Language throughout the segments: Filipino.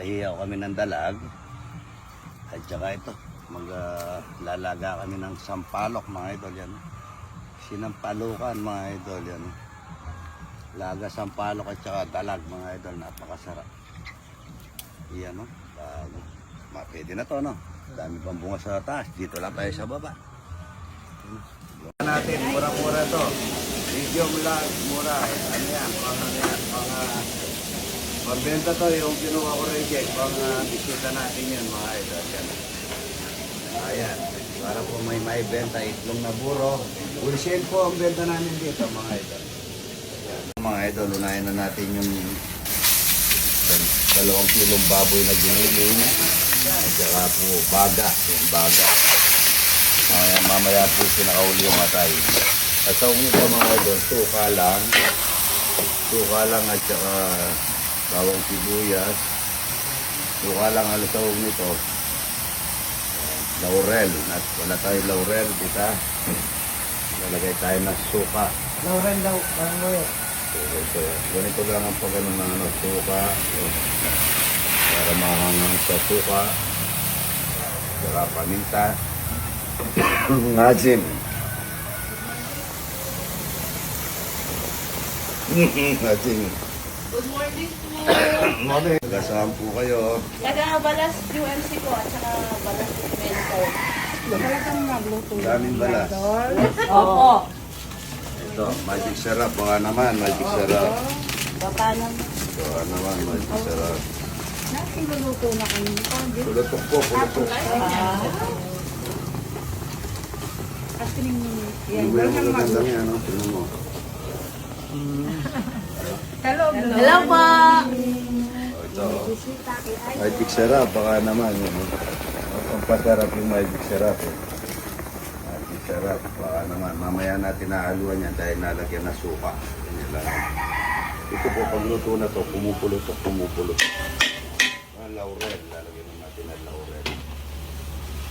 Maghihiyaw kami ng dalag. At saka ito, maglalaga kami ng sampalok mga idol yan. Sinampalukan mga idol yan. Laga sampalok at saka dalag mga idol, napakasarap. Iyan no, bago. Ma, pwede na to no. Dami pang bunga sa taas, dito lang tayo sa baba. natin, mura-mura to. Medium lang, mura. Ano yan, pang ano yan, pang ah, Pagbenta to, yung kinuha ko reject, pang uh, bisita natin yun, mga idol. Yan. Ayan. Para po may may benta, itlong na buro. Wholesale po ang benta namin dito, mga idol. Ayan. Mga idol, unahin na natin yung dal- dalawang kilong baboy na giniling. At saka po, baga. Yung baga. Ayan, mamaya po pinakauli yung matay. At sa nito mga idol, suka lang. Suka lang at saka bawang sibuyas. Suka lang ang lusawag nito. Laurel. At wala tayo laurel, kita. Lalagay tayo ng suka. Lauren daw, parang lawyer. So, ito, ganito lang ang pagano ng ano, suka. Para mahangang sa suka. Saka paminta. Ngajim. Ngajim. Good morning Morning. Kasama po kayo. Taga Balas UMC po at saka Balas Mentor. Talagang magluto. Daming balas. Opo. Ito, magic syrup. Baka naman, magic syrup. Baka naman. Baka naman, magic syrup. Nakinuluto na kami. Pulutok po, pulutok. Kasi ning yan. Yung Talagang magandang yan, ano? Tingnan mo. Hello, hello. Hello po. Oh, ito. Magic syrup, baka naman. Yun. Ang pasarap yung magic syrup. Eh. Magic syrup, baka naman. Mamaya natin nahaluan yan dahil nalagyan na suka. Ganyan lang. Ito po, pagluto na to, pumupulutok, pumupulutok. Ang laurel, lalagyan na natin ang laurel.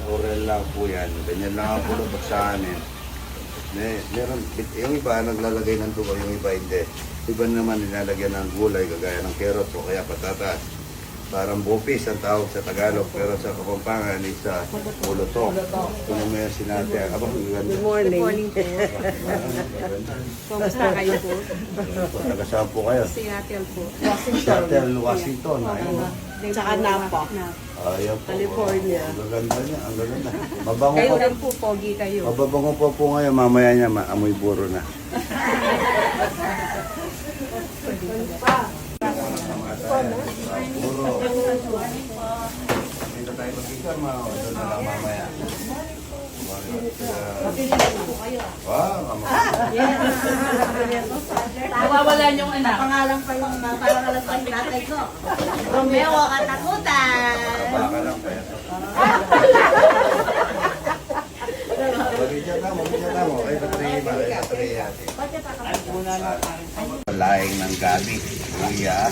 Laurel lang po yan. Ganyan lang ang pulutok sa amin. May, meron, yung iba naglalagay ng tuba, yung iba hindi. Iba naman nilalagyan ng gulay, gagaya ng carrot o kaya patatas. Parang bupis ang tawag sa Tagalog, pero sa Kapampangan is sa pulutok. Kung mo yan sinabi, abang ganda. Good morning. Kumusta kayo po? Tagasaan po kayo. Seattle po. Seattle, Washington. Ayun. Tsaka Napa. Ayun po. California. Ang gaganda niya, ang gaganda. Mabango Kayo pa. rin po, pogi kayo. Mababango pa po ngayon, mamaya niya, maamoy buro na. tayo mag-ikar, ma. Doon na lang mamaya. Wow, Nawawala yung anak. Pangalan pa yung pangalan pa yung tatay ko. Romeo Katakutan. baka lang battery ate. Laing ng gabi, luya,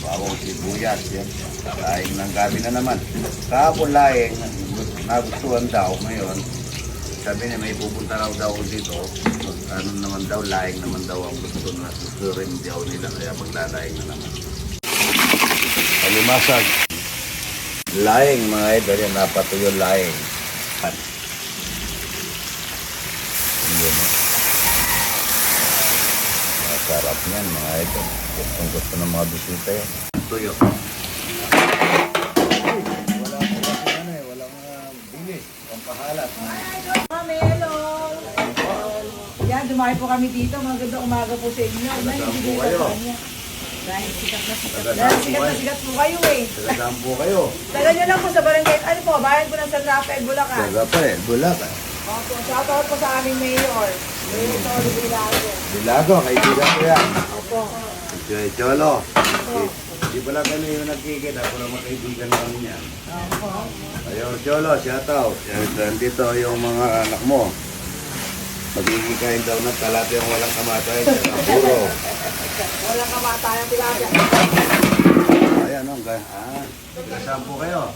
bawang sibuyas, yan. Laing ng gabi na naman. Kahapon laing, nagustuhan daw ngayon. Sabi niya may pupunta raw daw dito. Ano naman daw, laing naman daw ang gusto na gusto rin daw nila kaya maglalaing na naman. Alimasag. Laing mga idol yan, napatuyo laing. Pan. Yun, no? Niyan mga idol. Gustong gusto ng mga bisita yan. Tuyo. Wala po kasi ano eh, walang uh, bilis. Pampahalat. Mami, hello. Yan, dumaki po kami dito. Magandang umaga po sa inyo. Po ko kayo? sa kanya. Dahil sikat na sikat. Dahil po sikat na kayo? sikat po kayo eh. Taga po kayo. Taga nyo lang po sa barangay. Ano po, bayan po ng San Rafael, Bulacan. Pa eh, Bulacan. Opo, shoutout po sa aming mayor. Mayor Bilago. Bilago, kaibigan ko yan. Opo. Joy Cholo. Di pala kami yung nagkikita, ako naman kaibigan namin yan. Opo. Ayun, Cholo, shout out. Yan, Dito yung mga anak mo. Magkikikain daw ng talate yung walang kamatay. Puro. Walang kamatayang tilapia. Ayan, ang ga- ah, kasama po kayo.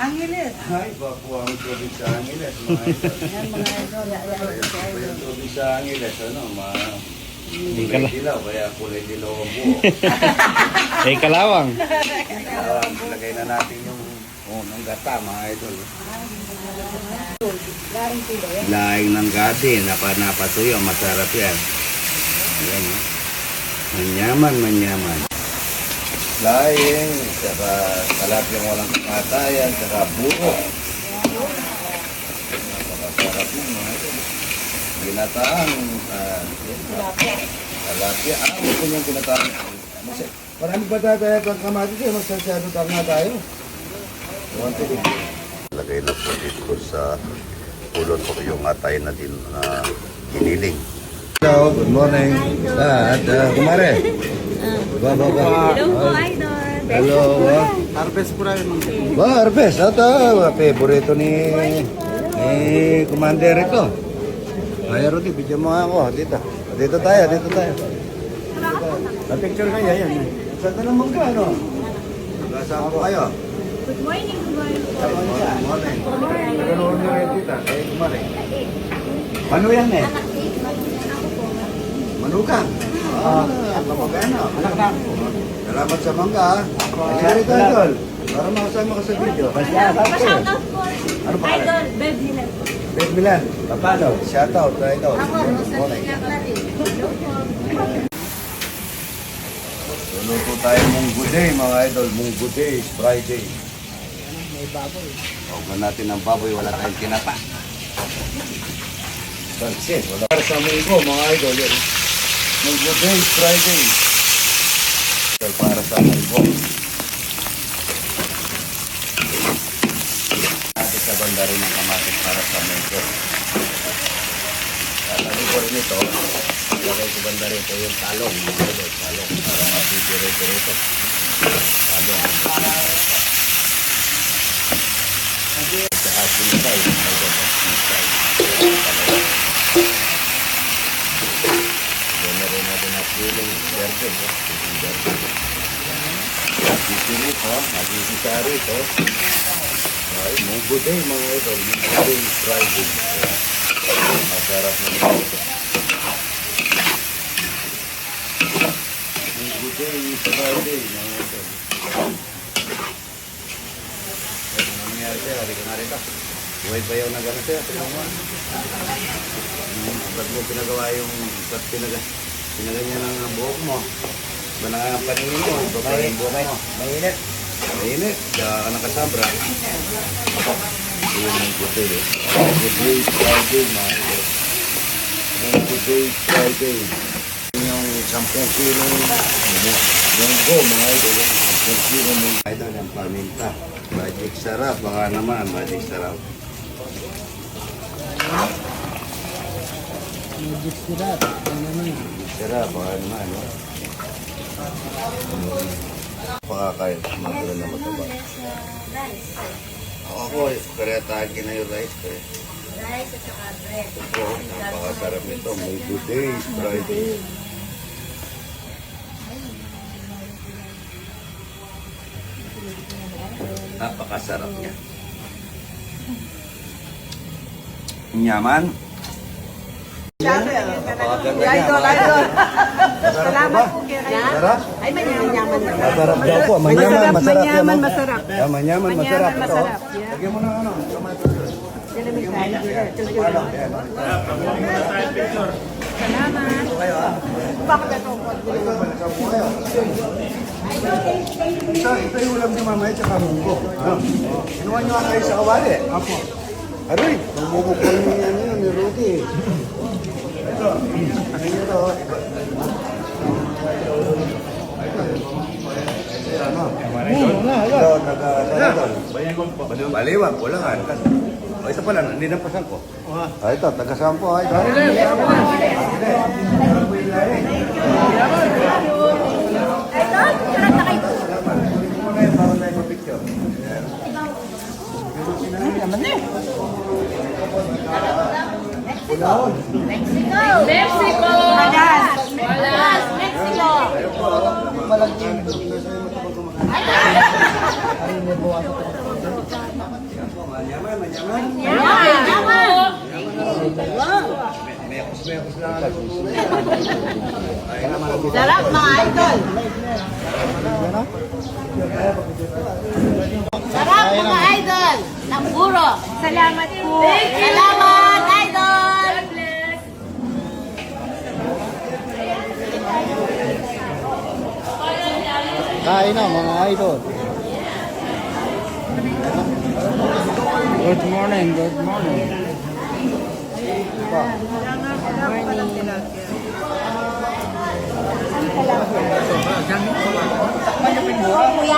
Angeles. Ay, ba po ang tubig sa Angeles, mga idol. Yan mga idol. Ayun po yung sa Angeles, ano, ma... Kulay kala- dilaw, kaya kulay dilaw ang buo. Eh, kalawang. Kaya lagay na natin yung unang gata, mga idol. Laing ng gati, napa, napatuyo, masarap yan. Yan, oh. Manyaman, manyaman. Laing, saka talapyang walang kamatayan, saka buko. Napakasarap yun, mga idol. Ginataang, uh, talapya. Ah, gusto niyang ginataang. Marami pa tayo pang kamatis eh, magsasado nga tayo. Lagay na po dito sa pulot po yung atay na din na giniling. Hello, good morning. Ah, at uh, kumare. Ba, ba, ba. Hello po, idol. Hello. ah. Harvest po rin. Ba, Arbes, ito, ah, favorito ni ni Commander ito. Ay, Rudy, bigyan mo ako. Dito. Dito tayo, dito tayo. Na-picture kayo, yan. Saan ka naman ka, ano? Kasama po kayo. Good morning, good morning po. Good morning. Naganoon nyo rin tita, kaya kumare. Ano yan eh? Manugang. Ah, kapagano. Salamat sa mangga. Ay, ka, Idol. Para makasama ka sa video. Pa-shoutout po. Ano pa? Idol, Bev Hilan. Beth Milan. Paano? Shout out, Idol. Ako, Good. Rosalina po. Luluto tayo munggo day, mga idol. Munggo day, is Friday. May baboy. Huwag natin ng baboy, wala tayong kinapa. Pansin, wala. Para sa munggo, mga idol. Munggo day, Friday. Para sa munggo. Natin sa banda rin ng kamatis para sa munggo. Tatabi ko rin ito. Lagay ko banda rito yung talong. Idol, talong. Para mapipirito rito. Talong. Saka sinisay. May ganda sinisay. Yan na rin natin ang feeling. Berde. Sisili ko. Magsisisari ko. Ay, munggo day mga idol. Munggo day Friday. Masarap na mga Munggo day Friday mga idol. Ano nangyari sa'yo? Halika ka nga rito. Buhay pa yung nagano. Hmm, Ba't mo pinagawa yung... Ba't pinaga... Pinaganyan ang buhok mo? Ba na ang paningin mo? Ba pa yung buhok mo? Mainit. Mainit. Kaya ka nakasabra. Ito yung good day. eh. Good day, Friday, mga ito. Good day, Friday. Yung 10 kilo munggo, mga idol. 10 kilo munggo. Idol, ang paminta. Magic sarap, baka naman, magic sarap. Magic syrup. Ano naman. Sarap, baka naman, no? Pakakain, magdala na mataba. Ako po, kaya tagi na yung rice ko eh. Rice at saka bread. Ito, napakasarap nito. May good days, Friday. Napakasarap niya. Nyaman. Idol, idol. Masarap po ba? Masarap? Ay, manyaman. Masarap daw po. Manyaman, masarap manyaman, masarap. Manyaman, masarap. Ito. masarap, Lagyan mo ng ano, tomato sauce. Yan. Ito, yung ulam ni mamaya tsaka munggo. Kinuha nyo nga kayo sa kawali. Apo. Aroy, mamumog ko yung yun, ni Rudy. Baliwag. Baliwag, Bulangan. O, ito pala, hindi na pasan ko. Ah, ito, taga Sampo. Ay, ito. Mexico! Mexico! Malas! Malas! Mexico! Manyaman, manyaman. Sarap mga idol. Sarap mga idol. Ng buro. Salamat po. Salamat idol. Kain na mga idol. Good morning, good morning. Kailangan po cellphone mo,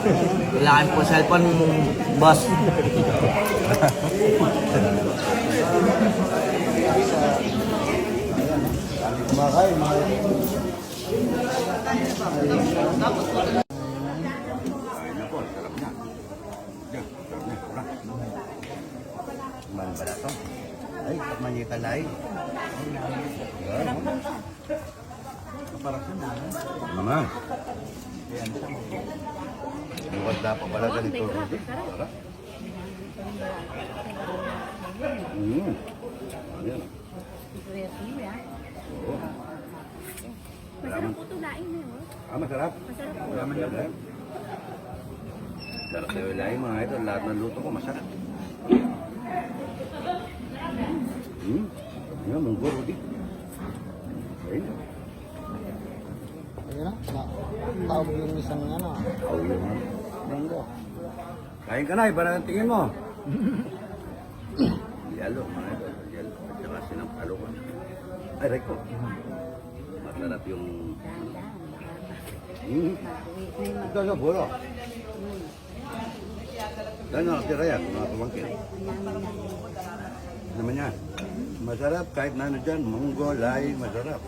boss. Ay, nako, sarap na. Diyan, sarap na, sarap. Mang balato. Ay, manita na ay. Yan. Mama. Bukas na pa pala ganito. Sarap. Mm. Ayan. Oo. Masarap po tulain Ah, masarap. Masarap po. Masarap yan. Sarap na wilahin mga ito. Lahat ng luto ko masarap. Hmm. Yan, munggo, Rudy. Ayun. Ayun na, tawag yung isang ano. Oh, yun. Munggo. Kain ka na, iba na ang tingin mo. Yalo, mga ito. Yalo. At saka sinampalo ko. Ay, ko. Masarap yung... Hmm. Ito na, buro. Ano, tira yan, mga pamangkin. Naman yan. Masarap, kahit na ano dyan, munggo, lai, masarap.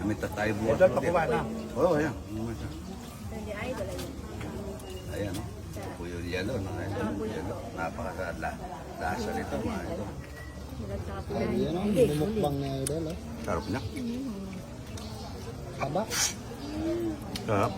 Kami tayo bukas. Ito, pakuha na. Oo, ayan. Masarap. Ayan, no? Ito yung yellow, no? Ayan, yellow. Napakasarap la. Lasa nito, mga ito. Ayun o, bumukbang na idol. Oh. Sarap na. Taba. Sarap.